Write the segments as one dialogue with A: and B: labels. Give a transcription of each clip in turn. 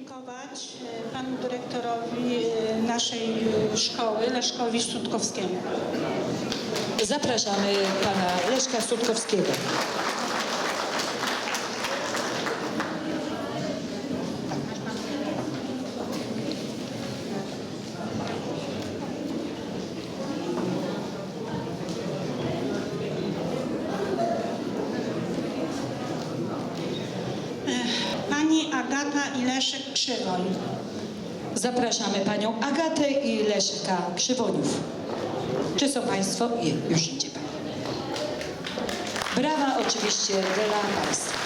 A: podziękować e, panu dyrektorowi e, naszej e, szkoły, Leszkowi Sutkowskiemu.
B: Zapraszamy pana Leszka Sutkowskiego.
A: Pani Agata i Leszek Krzywoń.
B: Zapraszamy panią Agatę i Leszka Krzywoniów. Czy są państwo? Nie, już idzie pani. Brawa oczywiście dla państwa.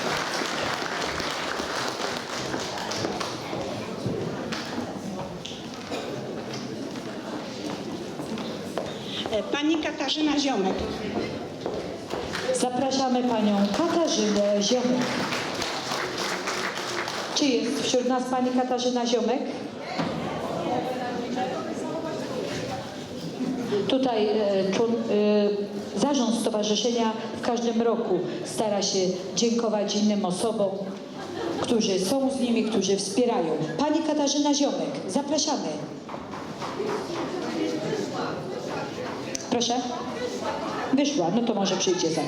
A: Pani Katarzyna Ziomek.
B: Zapraszamy panią Katarzynę Ziomek. Czy jest wśród nas pani Katarzyna Ziomek? Tutaj e, e, zarząd stowarzyszenia w każdym roku stara się dziękować innym osobom, którzy są z nimi, którzy wspierają. Pani Katarzyna Ziomek, zapraszamy. Proszę? Wyszła, no to może przyjdzie za.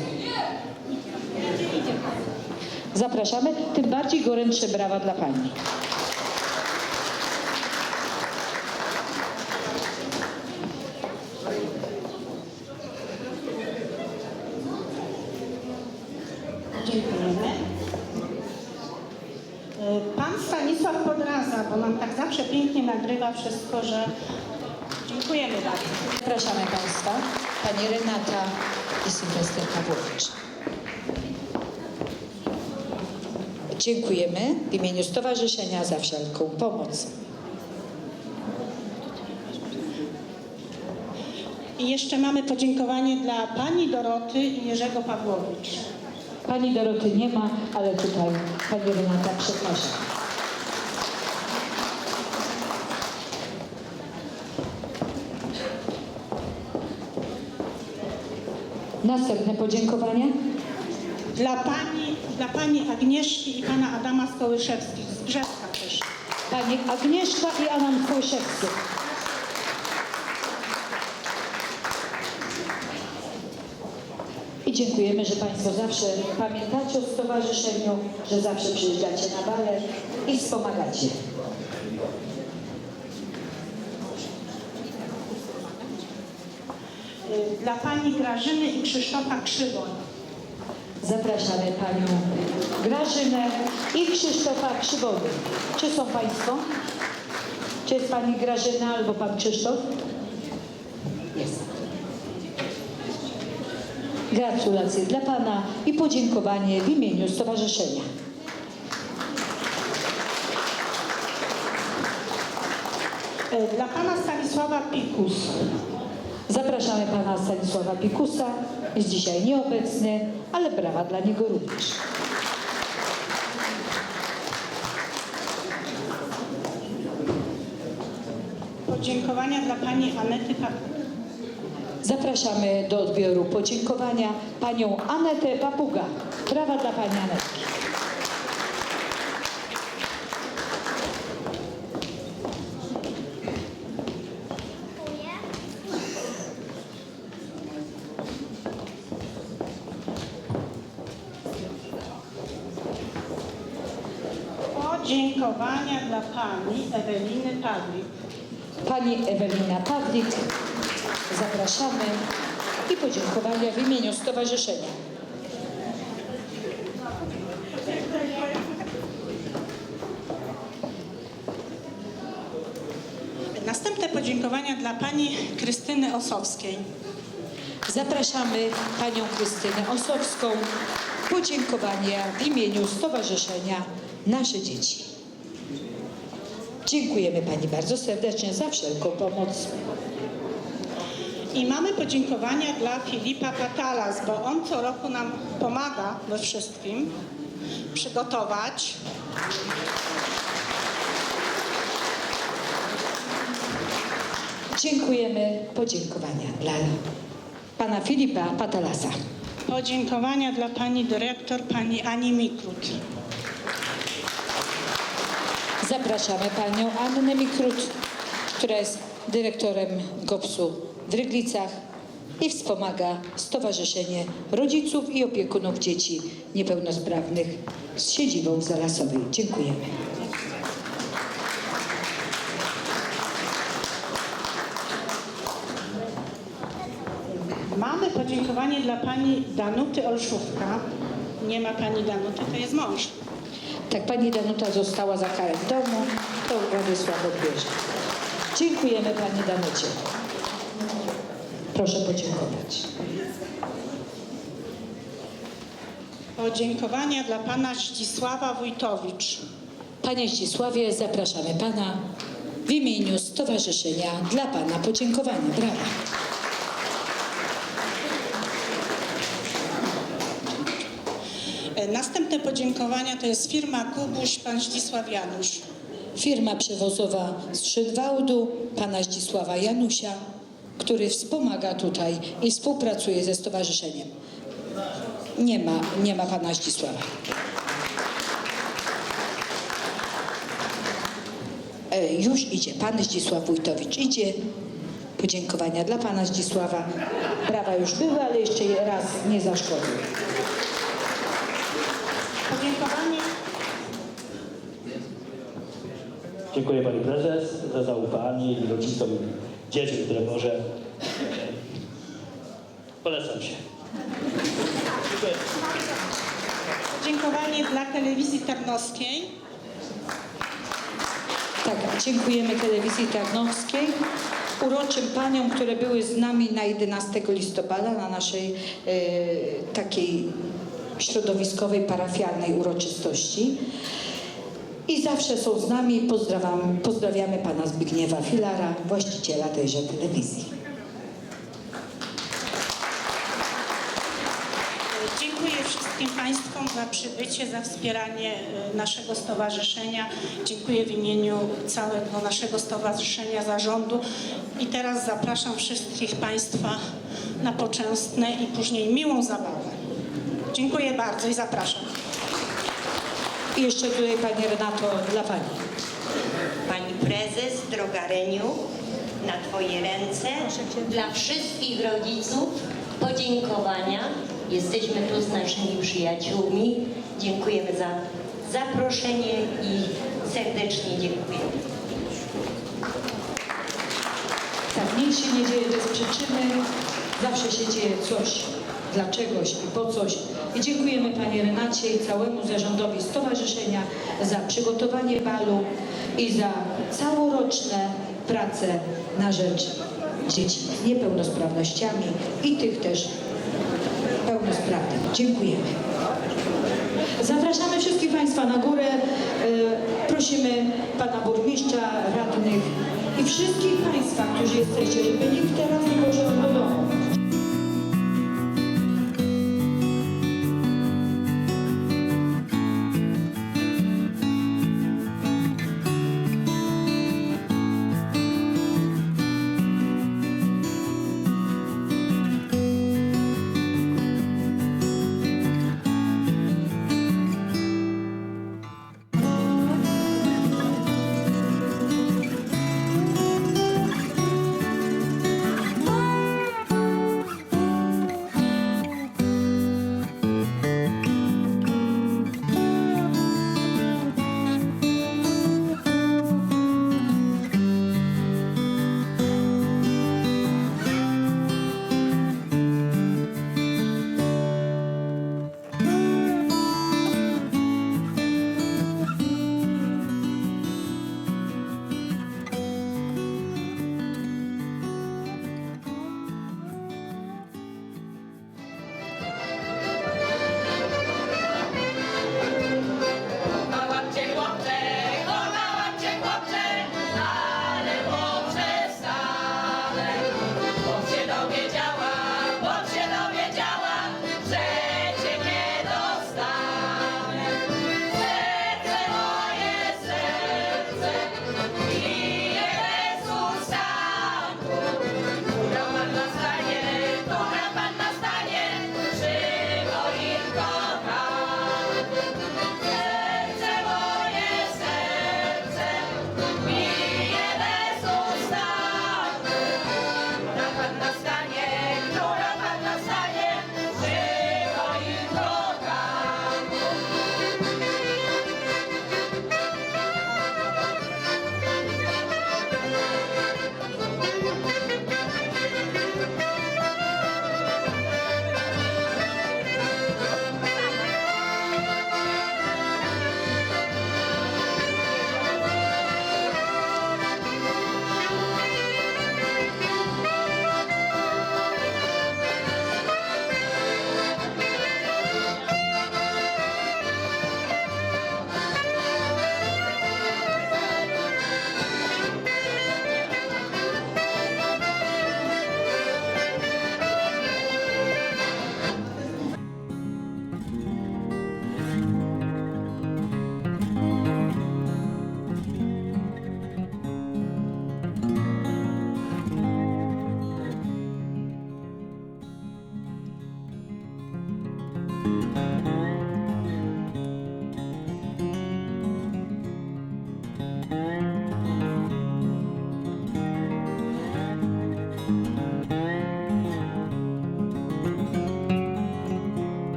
B: Zapraszamy, tym bardziej gorętsze brawa dla Pani.
A: Dziękujemy. E, Pan Stanisław Podraza, bo nam tak zawsze pięknie nagrywa wszystko, że dziękujemy bardzo.
B: Zapraszamy Państwa, Pani Renata i Sylwester Pawłowicz. Dziękujemy w imieniu Stowarzyszenia za wszelką pomoc.
A: I jeszcze mamy podziękowanie dla pani Doroty i Jerzego Pawłowicz.
B: Pani Doroty nie ma, ale tutaj Pani Renata przepraszam. Następne podziękowania.
A: Dla pani, dla pani Agnieszki i pana Adama Skołyszewskich z Brzewka też.
B: Pani Agnieszka i Adam Kołyszewski. I dziękujemy, że Państwo zawsze pamiętacie o stowarzyszeniu, że zawsze przyjeżdżacie na balet i wspomagacie.
A: Dla pani Grażyny i Krzysztofa Krzywoń.
B: Zapraszamy Panią Grażynę i Krzysztofa Krzywony. Czy są Państwo? Czy jest Pani Grażyna albo Pan Krzysztof? Jest. Gratulacje dla Pana i podziękowanie w imieniu Stowarzyszenia.
A: Y, Dla pana Stanisława Pikus.
B: Pana Stanisława Pikusa. Jest dzisiaj nieobecny, ale brawa dla niego również.
A: Podziękowania dla pani Anety Papuga.
B: Zapraszamy do odbioru podziękowania panią Anetę Papuga. Brawa dla pani Anetki.
A: Podziękowania dla pani Eweliny Pawlik.
B: Pani Ewelina Pawlik. Zapraszamy i podziękowania w imieniu stowarzyszenia.
A: Następne podziękowania dla pani Krystyny Osowskiej.
B: Zapraszamy panią Krystynę Osowską. Podziękowania w imieniu stowarzyszenia Nasze Dzieci. Dziękujemy pani bardzo serdecznie za wszelką pomoc.
A: I mamy podziękowania dla Filipa Patalas, bo on co roku nam pomaga we wszystkim przygotować.
B: Dziękujemy. Podziękowania dla pana Filipa Patalasa.
A: Podziękowania dla pani dyrektor, pani Ani Mikrut.
B: Zapraszamy panią Annę Mikrut, która jest dyrektorem GOPS-u w Ryglicach i wspomaga Stowarzyszenie Rodziców i Opiekunów Dzieci Niepełnosprawnych z siedzibą Zalasowej. Dziękujemy.
A: Mamy podziękowanie dla pani Danuty Olszówka. Nie ma pani Danuty, to jest mąż.
B: Tak pani Danuta została za karę w domu, to Władysław odbierze. Dziękujemy pani Danucie. Proszę podziękować.
A: Podziękowania dla pana Zdzisława Wójtowicz.
B: Panie Zdzisławie, zapraszamy Pana w imieniu Stowarzyszenia dla Pana podziękowania. Brawa.
A: Następne podziękowania to jest firma Kubuś, pan Zdzisław Janusz.
B: Firma przewozowa z Szydwałdu, Pana Zdzisława Janusia, który wspomaga tutaj i współpracuje ze Stowarzyszeniem. Nie ma, nie ma Pana Zdzisława. E, Już idzie. Pan Zdzisław Wójtowicz idzie. Podziękowania dla Pana Zdzisława. Brawa już były, ale jeszcze raz nie zaszkodził.
A: Podziękowanie
C: Dziękuję Pani Prezes za zaufanie i rodzicom dzieci, które może. Polecam się. Dziękuję.
A: Podziękowanie dla telewizji Tarnowskiej.
B: Tak, dziękujemy telewizji Tarnowskiej, uroczym paniom, które były z nami na 11 listopada na naszej e, takiej środowiskowej, parafialnej uroczystości. I zawsze są z nami. Pozdrawiamy, pozdrawiamy pana Zbigniewa Filara, właściciela tejże telewizji.
A: Dziękuję wszystkim Państwu za przybycie, za wspieranie e, naszego stowarzyszenia. Dziękuję w imieniu całego naszego stowarzyszenia zarządu. I teraz zapraszam wszystkich Państwa na poczęstne i później miłą zabawę. Dziękuję bardzo i zapraszam.
B: I jeszcze tutaj pani Renato dla pani.
D: Pani prezes, droga Reniu, na Twoje ręce, dla wszystkich rodziców podziękowania. Jesteśmy tu z naszymi przyjaciółmi. Dziękujemy za zaproszenie i serdecznie dziękujemy.
B: Tak, nic się nie dzieje bez przyczyny, zawsze się dzieje coś dla czegoś i po coś. I dziękujemy Pani Renacie i całemu zarządowi stowarzyszenia za przygotowanie balu i za całoroczne prace na rzecz dzieci z niepełnosprawnościami i tych też pełnosprawnych. Dziękujemy. Zapraszamy wszystkich Państwa na górę. E, Prosimy Pana Burmistrza, radnych i wszystkich Państwa, którzy jesteście, żeby nikt teraz nie poszedł do domu.